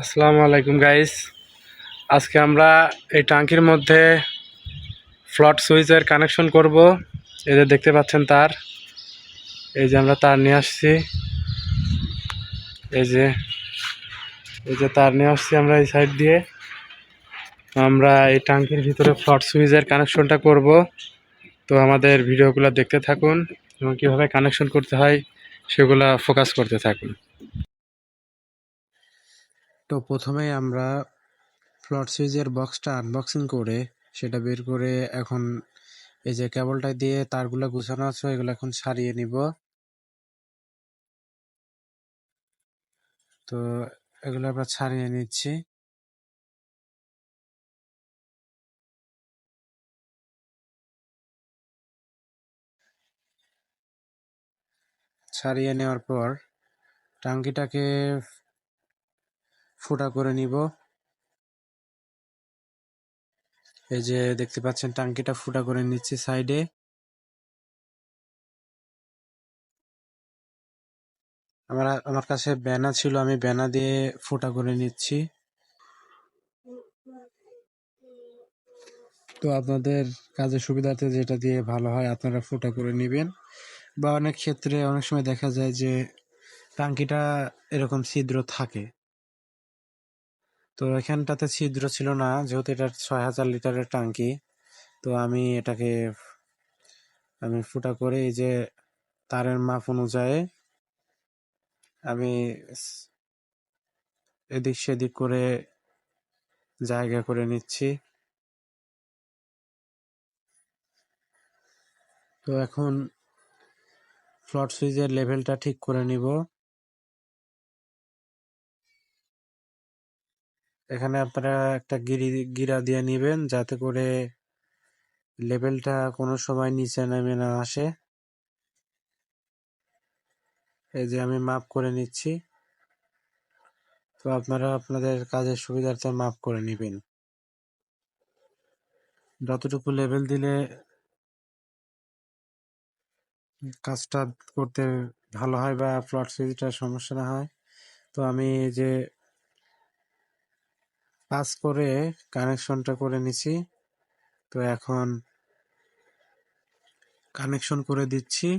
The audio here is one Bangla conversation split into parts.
আসসালামু আলাইকুম গাইস আজকে আমরা এই ট্যাঙ্কির মধ্যে ফ্লট সুইচের কানেকশন করব। এই যে দেখতে পাচ্ছেন তার। এই যে আমরা তার নিয়ে আসছি। এই যে এই যে তার নিয়ে আসছি আমরা এই সাইড দিয়ে। আমরা এই ট্যাঙ্কির ভিতরে ফ্লট সুইচের কানেকশনটা করব। তো আমাদের ভিডিওগুলো দেখতে থাকুন এবং কীভাবে কানেকশন করতে হয়, সেগুলা ফোকাস করতে থাকুন। তো প্রথমেই আমরা ফ্লট সুইচের বক্সটা আনবক্সিং করে সেটা বের করে এখন এই যে কেবলটা দিয়ে তারগুলো গুছানো আছে এগুলো এখন সারিয়ে নিব। তো এগুলো আমরা ছাড়িয়ে নিচ্ছি। ছাড়িয়ে নেওয়ার পর টাঙ্কিটাকে ফুটা করে নিব। এই যে দেখতে পাচ্ছেন টাঙ্কিটা ফুটা করে নিচ্ছি সাইডে। আমার আমার কাছে ব্যানা ছিল, আমি ব্যানা দিয়ে ফোটা করে নিচ্ছি। তো আপনাদের কাজের সুবিধাতে যেটা দিয়ে ভালো হয়, আপনারা ফোটা করে নেবেন। বা অনেক ক্ষেত্রে অনেক সময় দেখা যায় যে টাঙ্কিটা এরকম ছিদ্র থাকে। তো এখানটাতে ছিদ্র ছিল না, যেহেতু এটা ছয় হাজার লিটারের টাঙ্কি তো আমি এটাকে, আমি ফুটা করে এই যে তারের মাপ অনুযায়ী আমি এদিক সেদিক করে জায়গা করে নিচ্ছি। তো এখন ফ্লট সুইচের লেভেলটা ঠিক করে নিব। এখানে আপনারা একটা গিরি, গিরা দিয়ে নেবেন যাতে করে লেভেলটা কোনো সময় নিচে নেমে না আসে। এই যে আমি মাপ করে নিচ্ছি। তো আপনারা আপনাদের কাজের সুবিধার্থে মাপ করে নেবেন। যতটুকু লেভেল দিলে কাজটা করতে ভালো হয় বা ফ্লট সুইচটা সমস্যা না হয়, তো আমি যে পাস করে কানেকশনটা করে নিছি। তো এখন কানেকশন করে দিচ্ছি।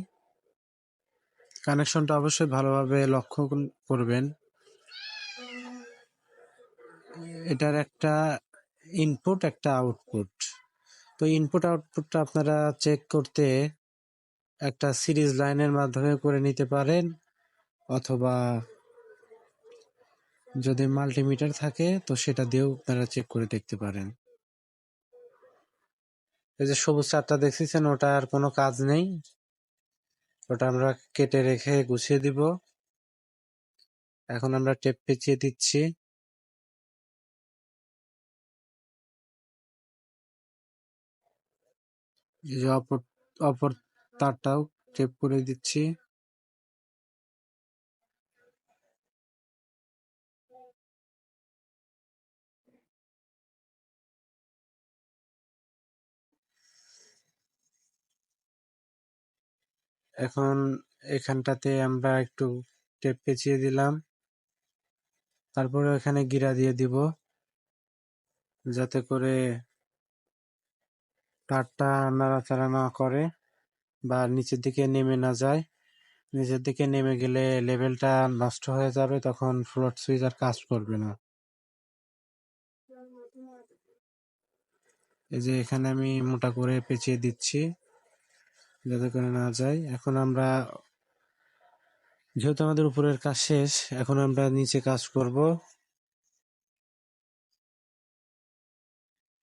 কানেকশনটা অবশ্যই ভালোভাবে লক্ষ্য করবেন। এটার একটা ইনপুট একটা আউটপুট তো ইনপুট আউটপুটটা আপনারা চেক করতে একটা সিরিজ লাইনের মাধ্যমে করে নিতে পারেন। অথবা যদি মাল্টিমিটার থাকে, তো সেটা দিয়েও আপনারা চেক করে দেখতে পারেন। এই যে সবুজ চারটা দেখতেছেন, ওটা আর কোনো কাজ নেই। ওটা আমরা কেটে রেখে গুছিয়ে দিব। এখন আমরা টেপ পেঁচিয়ে দিচ্ছি। অপর অপর তারটাও টেপ করে দিচ্ছি। এখন এখানটাতে আমরা একটু টেপ পেঁচিয়ে দিলাম। তারপরে এখানে গিরা দিয়ে দিব, যাতে করে তারটা নাড়াচাড়া না করে বা নিচের দিকে নেমে না যায়। নিচের দিকে নেমে গেলে লেভেলটা নষ্ট হয়ে যাবে, তখন ফ্লোট সুইচ আর কাজ করবে না। এই যে এখানে আমি মোটা করে পেঁচিয়ে দিচ্ছি। যাতে করে না যায়। এখন আমরা, যেহেতু আমাদের উপরের কাজ শেষ, এখন আমরা নিচে কাজ করব।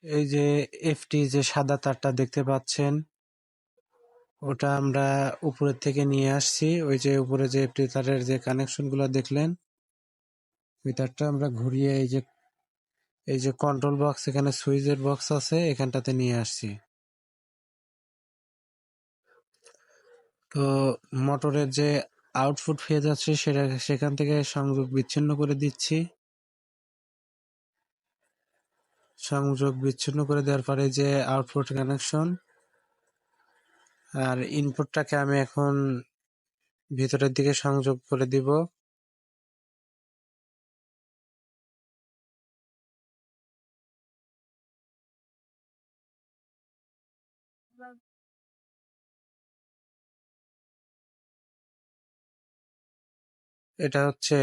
এই যে এফটি যে সাদা তারটা দেখতে পাচ্ছেন, ওটা আমরা উপরের থেকে নিয়ে আসছি। ওই যে উপরে যে এফটি তারের যে কানেকশনগুলো দেখলেন, ওই তারটা আমরা ঘুরিয়ে এই যে এই যে কন্ট্রোল বক্স এখানে সুইচের বক্স আছে, এখানটাতে নিয়ে আসছি। তো মোটরের যে আউটপুট ফেজ আছে, সেটা সেখান থেকে সংযোগ বিচ্ছিন্ন করে দিচ্ছি। সংযোগ বিচ্ছিন্ন করে দেওয়ার পরে যে আউটপুট কানেকশন আর ইনপুটটাকে আমি এখন ভিতরের দিকে সংযোগ করে দিব। এটা হচ্ছে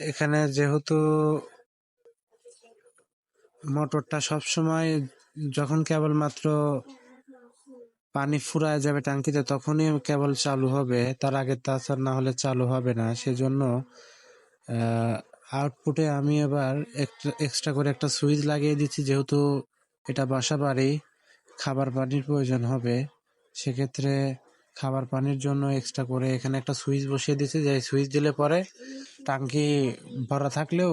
এখানে যেহেতু মোটরটা সবসময় যখন কেবলমাত্র পানি ফুরায় যাবে টাঙ্কিতে তখনই কেবল চালু হবে। তার আগে তাছাড়া না হলে চালু হবে না। সেজন্য আউটপুটে আমি এবার এক্সট্রা করে একটা সুইচ লাগিয়ে দিচ্ছি। যেহেতু এটা বাসা বাড়ি খাবার পানির প্রয়োজন হবে। সেক্ষেত্রে খাবার পানির জন্য এক্সট্রা করে এখানে একটা সুইচ বসিয়ে দিচ্ছি যে সুইচ দিলে পরে টাঙ্কি ভরা থাকলেও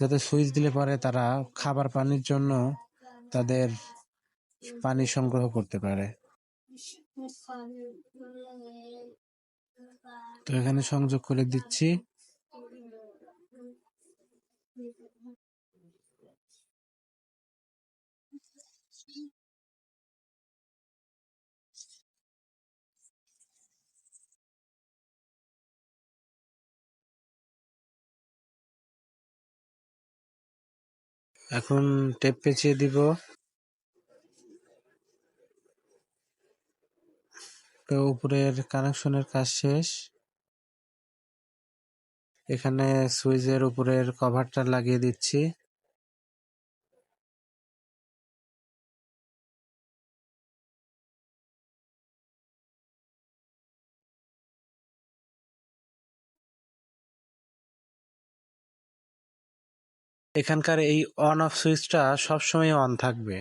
যাতে সুইচ দিলে পরে তারা খাবার পানির জন্য তাদের পানি সংগ্রহ করতে পারে। তো এখানে সংযোগ করে দিচ্ছি। এখন টেপ পেঁচিয়ে দিব। উপরের কানেকশনের কাজ শেষ। এখানে সুইচের উপরের কভারটা লাগিয়ে দিচ্ছি। এখানকার এই অন অফ সুইচটা সবসময় অন থাকবে।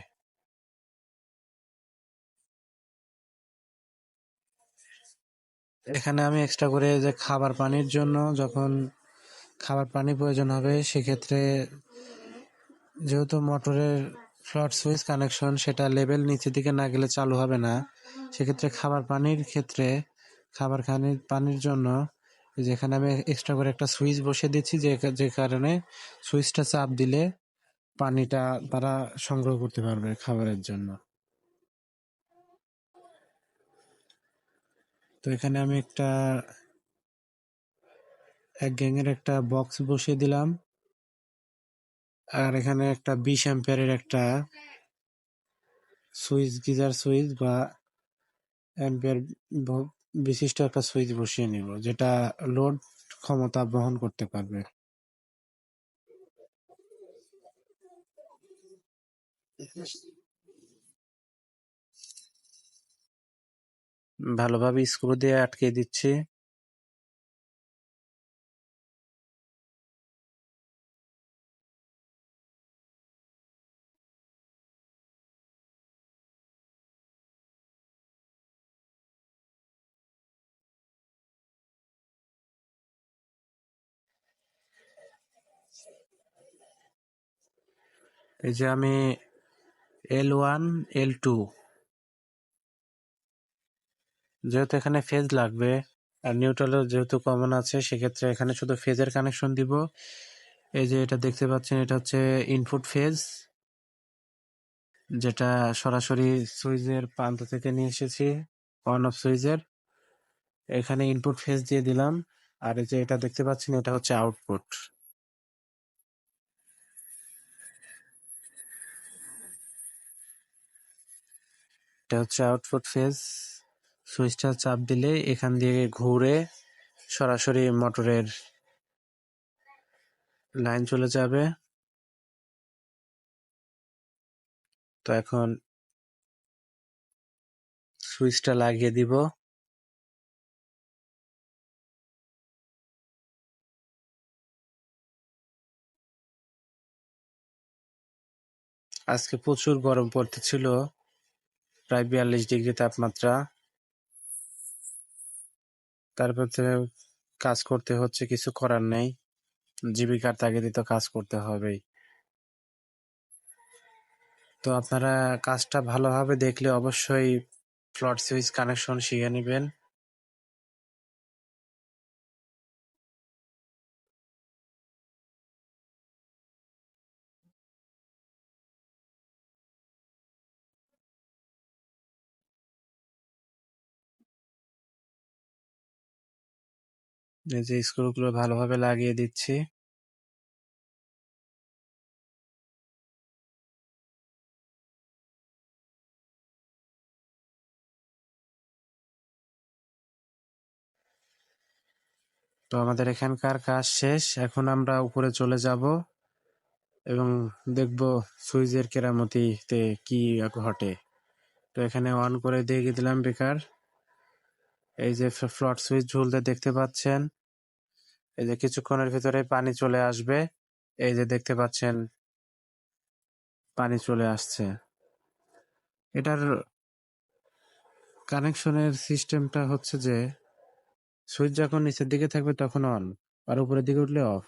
এখানে আমি এক্সট্রা করে যে খাবার পানির জন্য যখন খাবার পানি প্রয়োজন হবে, সেক্ষেত্রে যেহেতু মোটরের ফ্লট সুইচ কানেকশন সেটা লেভেল নিচের দিকে না গেলে চালু হবে না। সেক্ষেত্রে খাবার পানির ক্ষেত্রে, খাবার খানির, পানির জন্য যেখানে আমি এক্সট্রা করে একটা সুইচ বসিয়ে দিচ্ছি, যে যে কারণে সুইচটা চাপ দিলে পানিটা তারা সংগ্রহ করতে পারবে খাবারের জন্য। তো এখানে আমি একটা এক গ্যাংয়ের একটা বক্স বসিয়ে দিলাম। আর এখানে একটা বিশ অ্যাম্পিয়ারের একটা সুইচ, গিজার সুইচ বা অ্যাম্পিয়ার বিশিষ্ট একটা সুইচ বসিয়ে নিব যেটা লোড ক্ষমতা বহন করতে পারবে। ভালোভাবে স্ক্রু দিয়ে আটকে দিচ্ছি। এই যে আমি এল ওয়ান এল টু যেহেতু এখানে ফেজ লাগবে, আর নিউট্রালও যেহেতু কমন আছে, সেক্ষেত্রে এখানে শুধু ফেজের কানেকশন দিব। এই যে এটা দেখতে পাচ্ছেন, এটা হচ্ছে ইনপুট ফেজ যেটা সরাসরি সুইচের প্রান্ত থেকে নিয়ে এসেছি অন অফ সুইচের। এখানে ইনপুট ফেজ দিয়ে দিলাম, আর এই যে এটা দেখতে পাচ্ছেন, এটা হচ্ছে আউটপুট এটা হচ্ছে আউটপুট ফেজ সুইচটা চাপ দিলে এখান দিয়ে ঘুরে সরাসরি মোটরের লাইন চলে যাবে। তো এখন সুইচটা লাগিয়ে দিব। আজকে প্রচুর গরম পড়তেছিল। প্রায় বিয়াল্লিশ ডিগ্রি তাপমাত্রা। তারপর কাজ করতে হচ্ছে, কিছু করার নেই। জীবিকার তাগিদে তো কাজ করতে হবেই। তো আপনারা কাজটা ভালোভাবে দেখলে অবশ্যই ফ্লট সুইচ কানেকশন শিখে নেবেন। এই যে স্ক্রুগুলো ভালোভাবে লাগিয়ে দিচ্ছি। তো আমাদের এখানকার কাজ শেষ। এখন আমরা উপরে চলে যাব এবং দেখব সুইজের কেরামতিতে কি ঘটে। তো এখানে অন করে দিয়ে দিলাম বেকার। এই যে ফ্লট সুইচ ঝুলতে দেখতে পাচ্ছেন। এই যে কিছুক্ষণের ভিতরে পানি চলে আসবে। এই যে দেখতে পাচ্ছেন, পানি চলে আসছে। এটার কানেকশনের সিস্টেমটা হচ্ছে যে, সুইচ যখন নিচের দিকে থাকবে তখন অন, আর উপরের দিকে উঠলে অফ।